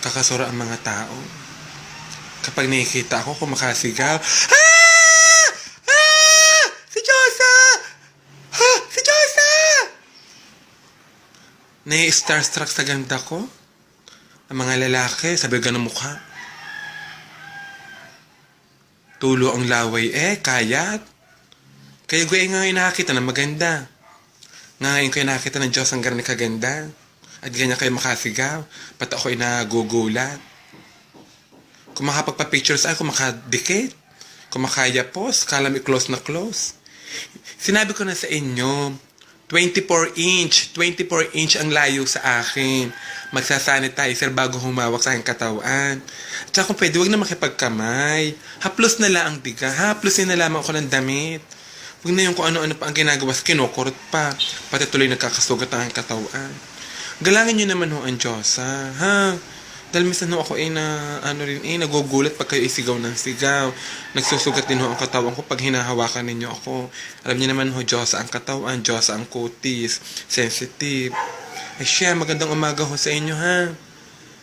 kakasura ang mga tao. Kapag nakikita ako kumakasigaw, Ah! Ah! Si Josa! Ha! Si Josa! Nai-starstruck sa ganda ko. Ang mga lalaki, sabi ganun mukha. Tulo ang laway eh, kayat. Kaya ko eh ngayon nakakita ng maganda. Ngayon ko yung nakakita ng Diyos ang ganun kaganda. At ganyan kayo makasigaw. Pati ako ay nagugulat. Kung makapagpa-pictures kung makadikit. Kung makaya post, kala may close na close. Sinabi ko na sa inyo, 24 inch, 24 inch ang layo sa akin. Magsasanitizer bago humawak sa aking katawan. At kung pwede, huwag na makipagkamay. Haplos na lang ang diga. Haplosin na lamang ako ng damit. Huwag na yung kung ano-ano pa ang ginagawa sa kinukurot pa. Pati tuloy nagkakasugat ang aking katawan. Galangin nyo naman ho ang Diyosa, ha? Dahil minsan ho ako eh na, ano rin eh, nagugulat pag kayo isigaw ng sigaw. Nagsusugat din ho ang katawan ko pag hinahawakan ninyo ako. Alam niyo naman ho, Diyosa ang katawan, Diyosa ang kutis, sensitive. Eh siya, magandang umaga ho sa inyo, ha?